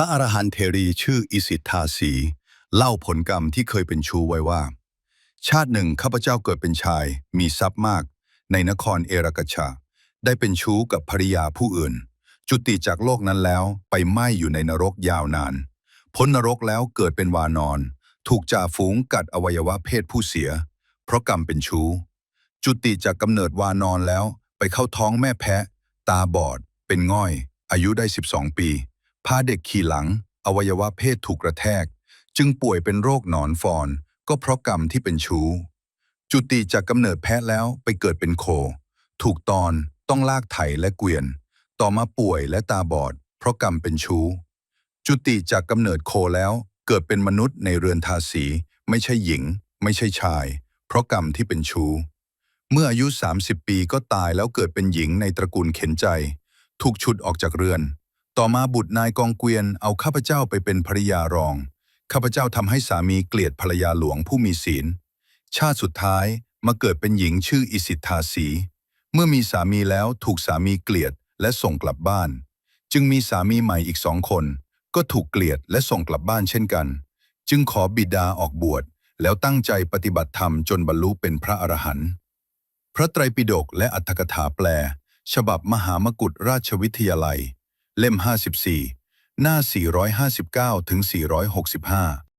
ระอรหันต์เทรีชื่ออิสิทธาสี เล่าผลกรรมที่เคยเป็นชูไว้ว่า ชาติหนึ่งข้าพเจ้าเกิดเป็นชาย มีทรัพย์มาก ในนครเอรกชา ได้เป็นชู้กับภริยาผู้อื่น จุติจากโลกนั้นแล้วไปไหม้อยู่ในนรกยาวนาน พ้นนรกแล้วเกิดเป็นวานอน ถูกจ่าฝูงกัดอวัยวะเพศผู้เสีย เพราะกรรมเป็นชู้ จุติจากกำเนิดวานอนแล้วไปเข้าท้องแม่แพะ ตาบอด เป็นง่อย อายุได้ 12 ปี พาเด็กขี่หลัง อวัยวะเพศถูกกระแทก จึงป่วยเป็นโรคหนอนฟอน ก็เพราะกรรมที่เป็นชู้ จุติจากกำเนิดแพะแล้วไปเกิดเป็นโค ถูกตอนต้องลากไถและเกวียน ต่อมาป่วยและตาบอด เพราะกรรมเป็นชู้ จุติจากกำเนิดโคแล้วเกิดเป็นมนุษย์ในเรือนทาสี ไม่ใช่หญิง ไม่ใช่ชาย เพราะกรรมที่เป็นชู้ เมื่ออายุ 30 ปีก็ตายแล้วเกิดเป็นหญิงในตระกูลเข็นใจ ถูกฉุดออกจากเรือน ต่อมาบุตรนายกองเกวียนเอาข้าพเจ้าไปเป็นภริยารอง ข้าพเจ้าทำให้สามีเกลียดภรรยาหลวงผู้มีศีล ชาติสุดท้ายมาเกิดเป็นหญิงชื่ออิสิทธาสี เมื่อมีสามีแล้วถูกสามีเกลียดและส่งกลับบ้าน จึงมีสามีใหม่อีกสองคน ก็ถูกเกลียดและส่งกลับบ้านเช่นกัน จึงขอบิดาออกบวช แล้วตั้งใจปฏิบัติธรรมจนบรรลุเป็นพระอรหันต์พระไตรปิฎกและอัตถกถาแปล ฉบับมหามกุฏราชวิทยาลัย เล่ม 54 หน้า 459 ถึง 465